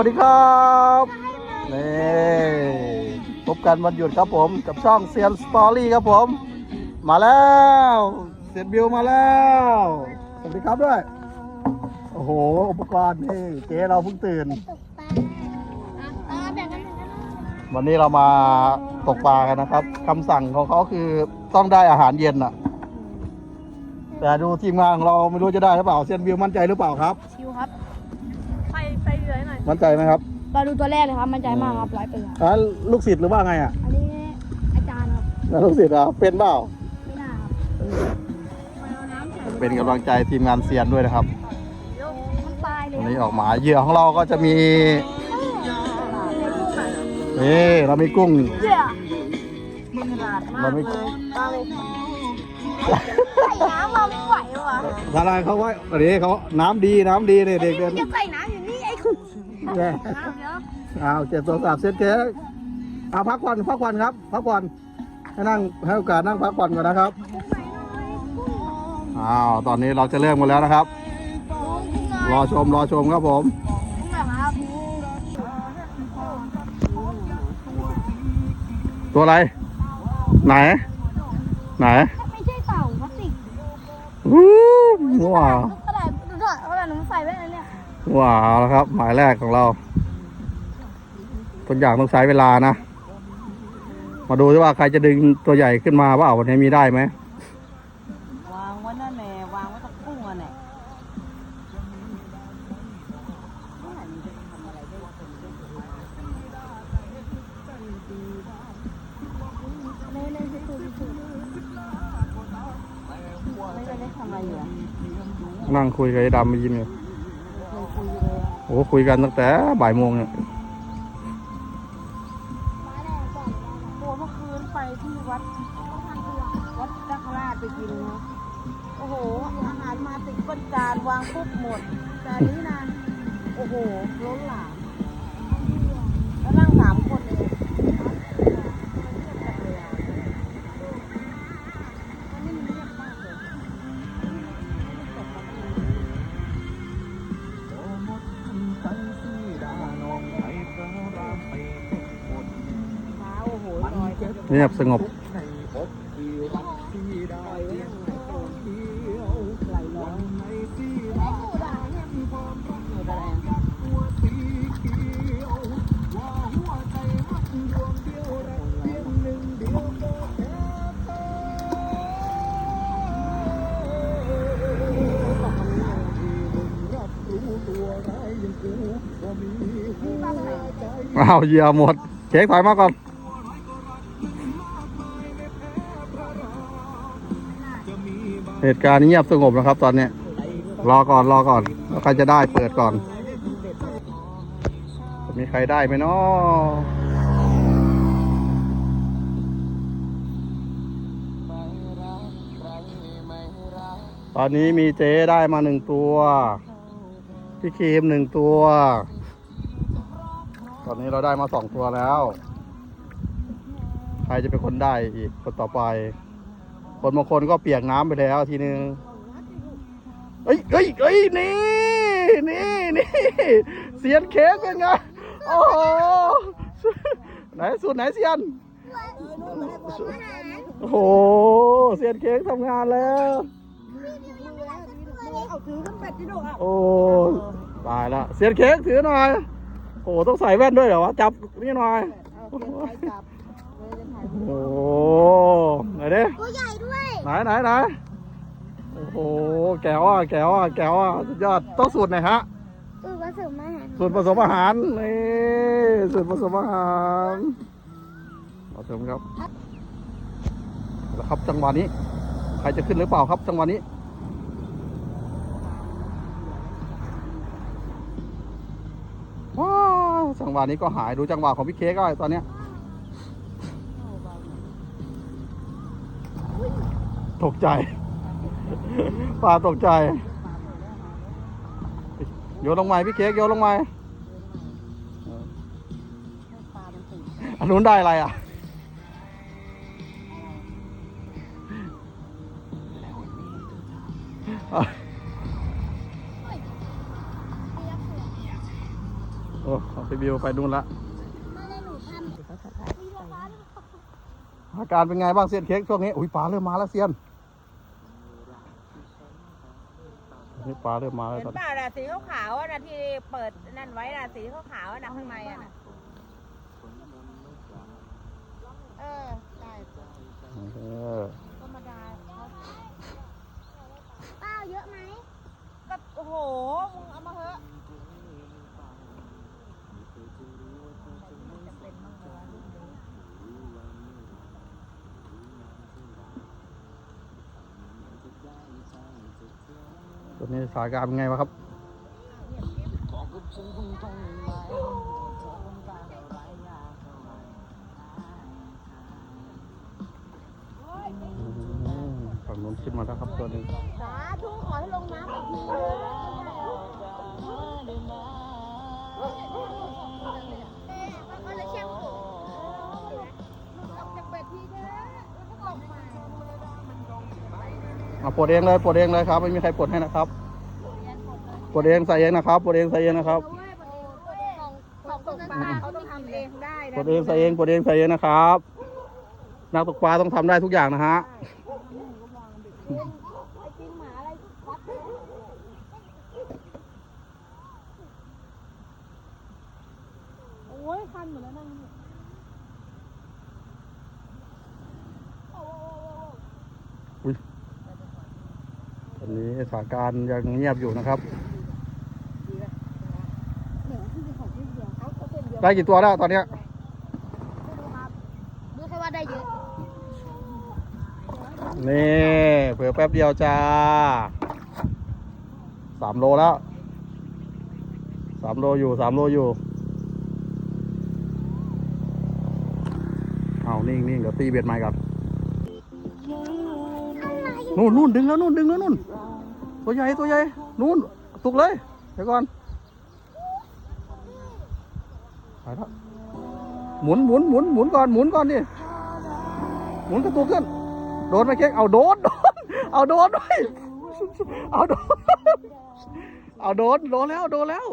สวัสดีครับนี่พบกันวันหยุดครับผมกับช่องเซียนสตอรี่ครับผม มาแล้วเซียนบิวมาแล้ว สวัสดีครับด้วย โอ้โห อุปกรณ์นี่เจ๊เราเพิ่งตื่น วันนี้เรามาตกปลากันนะครับคำสั่งของเขาคือต้องได้อาหารเย็นน่ะแต่ดูทีมงานของเราไม่รู้จะได้หรือเปล่าเซียนบิวมั่นใจหรือเปล่าครับ ชิวครับไปไปเรื่อยหน่อย มั่นใจไหมครับมาดูตัวแรกเลยครับมั่นใจมากครับร้อยเปอร์เซ็นต์อะลูกศิษย์หรือว่าไงอะอันนี้อาจารย์ครับแล้วลูกศิษย์อะเป็นเปล่าไม่น่าครับเอาน้ำใส่เป็นกำลังใจทีมงานเซียนด้วยนะครับมันตายเลยวันนี้ออกหมาเหยื่อของเราก็จะมีนี่เรามีกุ้ง เหี้ยเรามีตายเลยใส่น้ำมาไม่ไหววะทนายเขาไว้อันนี้เขาน้ำดีน้ำดีเนี่ยเด็กเดิน จะใส่น้ำอยู่ นี่ไอ้คุณเนี่ยน้ำเดี๋ยวอ้าวเจ็ดตัวสามเซตเค้กเอาพักผ่อนพักผ่อนครับพักผ่อนให้นั่งให้โอกาสนั่งพักผ่อนก่อนนะครับอ้าวตอนนี้เราจะเริ่มกันแล้วนะครับ รอชมรอชมครับผมครับตัวอะไร ไหน ไหนไม่ใช่เต่าพลาสติกวู้ว้าวกระดาษดูด้วยกระดาษหนูใส่ไว้ในเนี่ย ว้าวแล้วครับ หมายแรกของเราทุกอย่างต้องใช้เวลานะ มาดูดิว่าใครจะดึงตัวใหญ่ขึ้นมาว่าวันนี้มีได้ไหมวางไว้นั่นแหละวางไว้ตะกุ้งอะแหละในในสตูดิโอไม่ได้ทำอะไรอยู่อะนั่งคุยกับไอ้ดำมายิ้มอยู่ โอ้คุยกันตั้งแต่บ่ายโมงเนี่ย เงียบสงบไหลร้อนอยู่ตะแรงอ้าวเหยื่อหมดเค้กถอยมาก่อน เหตุการณ์นี้เงียบสงบนะครับ ตอนเนี้ยรอก่อนรอก่อนแล้วใครจะได้เปิดก่อน มีใครได้ไหมเนาะตอนนี้มีเจ๊ได้มาหนึ่งตัว พี่ครีมหนึ่งตัว ตอนนี้เราได้มาสองตัวแล้ว ใครจะเป็นคนได้อีกคนต่อไป คนบางคนก็เปียกน้ำไปแล้วทีนึงเอ้ยเอ้ยเอ้ยนี่นี่นี่เซียนเค้กเป็นไงโอ้โหไหนสูตรไหนเซียนโอ้โหเซียนเค้กทำงานแล้วโอ้ตายละเซียนเค้กถือหน่อยโอ้ต้องใส่แว่นด้วยเหรอวะจับนี่หน่อยเอาเก็บไปจับเลยจะถ่ายโอ้ไหนดิตัวใหญ่ด้วย ไหนไหนไหนโอ้โห แก้วอะแก้วอะแก้วอะสุดยอดต้องสูตรไหนฮะตัวผสมอาหารสูตรผสมอาหารนี่สูตรผสมอาหารขอชมครับแล้วครับจังหวะนี้ ใครจะขึ้นหรือเปล่าครับจังหวะนี้ว้าวจังหวะนี้ก็หายดูจังหวะของพี่เค้กก็ตอนเนี้ย ตกใจ ปลาตกใจโยนลงมาพี่เค้กโยนลงมาอันนู้นได้อะไรอะโอ้ขอพิบิวไปนู่นละอาการเป็นไงบ้างเซียนเค้กช่วงนี้ อุ้ยปลาเริ่มมาแล้วเซียน ปลาเริ่มมาแล้วเห็นตอนเปล่าน่ะสีขาวๆอะนะที่เปิดนั่นไว้น่ะสีขาวๆอะนะข้างในอะน่ะเออได้เออธรรมดาป้าเยอะไหมก็โอ้โหมึงเอามาเถอะ ตอนนี้สถานการณ์เป็นไงวะครับอืมฝั่งนู้นขึ้นมาแล้วครับตัวหนึง สาธุขอให้ลงน้ำอีกทีเลยมั เอาปลดเองเลยปลดเองเลยครับไม่มีใครปลดให้นะครับปลดเองใส่เองนะครับปลดเองใส่เองนะครับของตกปลาเขาต้องทำเองได้ปนะลดเองใส่เองปลดเองใส่เองนะครับ นักตกปลาต้องทำได้ทุกอย่างนะฮะไอ้กินหมาอะไรวัดโอ้ยคันหมดแล้วนั่งต อนนี้สถานการณ์ยังเงียบอยู่นะครับ ได้กี่ตัวแล้วตอนเนี้ยดูแค่ว่าได้เยอะ นี่เผื่อแป๊บเดียวจ้าสามโลแล้วสามโลอยู่สามโลอยู่ เอานิ่งนิ่งเดี๋ยวตีเบ็ดใหม่ก่อน นู่นนู่นดึงแล้วนู่นดึงแล้วนู่น ตัวใหญ่ตัวใหญ่นู่นตุกเลยเดี๋ยวก่อนไปแล้วหมุนหมุนหมุนหมุนก่อนหมุนก่อนดิหมุนกระตุกขึ้นโดนไหมเค้กเอาโดนโดนเอาโดนด้วยเอาโดนเอาโดนโดนแล้วโดนแล้ว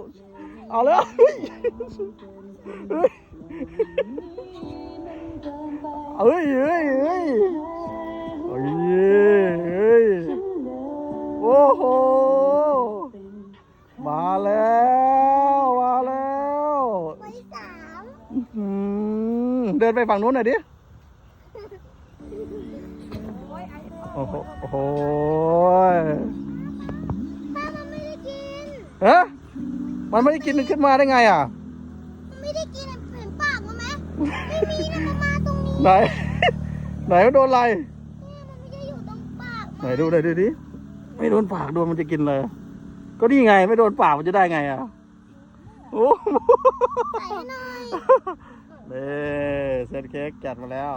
เอาแล้วเฮ้ยเฮ้ยเฮ้ยเฮ้ย อ้โห มาแล้ว มาแล้วไว้สามอืมเดินไปฝั่งนู้นหน่อยดิ โอ้โหโอ้โหป้ามันไม่ได้กินเอ๊ะมันไม่ได้กินขึ้นมาได้ไงอะมันไม่ได้กินเห็นปากมันไหมไม่มีนะมันมาตรงนี้ไหน ไหนมันโดนอะไร เนี่ยมันไม่ได้อยู่ตรงปากไหนดูเลยดูดิ ไม่โดนปากโดนมันจะกินเลย ก็นี่ไง ไม่โดนปากมันจะได้ไงอะโอ้โหใส่ให้หน่อยนี่เซนเค้กจัดมาแล้ว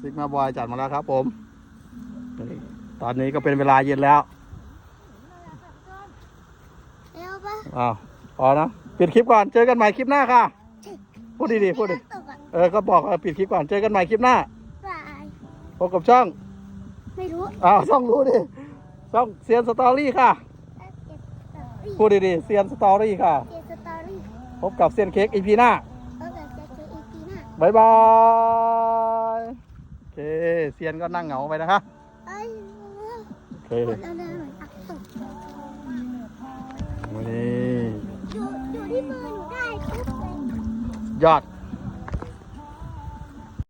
ซิกมาบอยจัดมาแล้วครับ ผมนี่ตอนนี้ก็เป็นเวลาเย็นแล้วเร็วปะอ้าวพอนะปิดคลิปก่อนเจอกันใหม่คลิปหน้าค่ะ พูดดีๆพูดดิ ตกอะเออ ก็บอกว่าปิดคลิปก่อน เจอกันใหม่คลิปหน้าปลาย พบกับช่อง ไม่รู้อ้าวช่องรู้ดิช่องเซียนสตอรี่ค่ะเก็บสตอรี่พูดดีๆเซียนสตอรี่ค่ะเก็บสตอรี่พบกับเซียนเค้กอีพีหน้าเออแบบจะเจออีพีหน้าบายบายโอเคเซียนก็นั่งเหงาไปนะคะเอ้ยโอเคหมดแล้วนะเหมือนอักตกนี่อยู่อยู่ที่มือหนูได้ทุกเลยยอด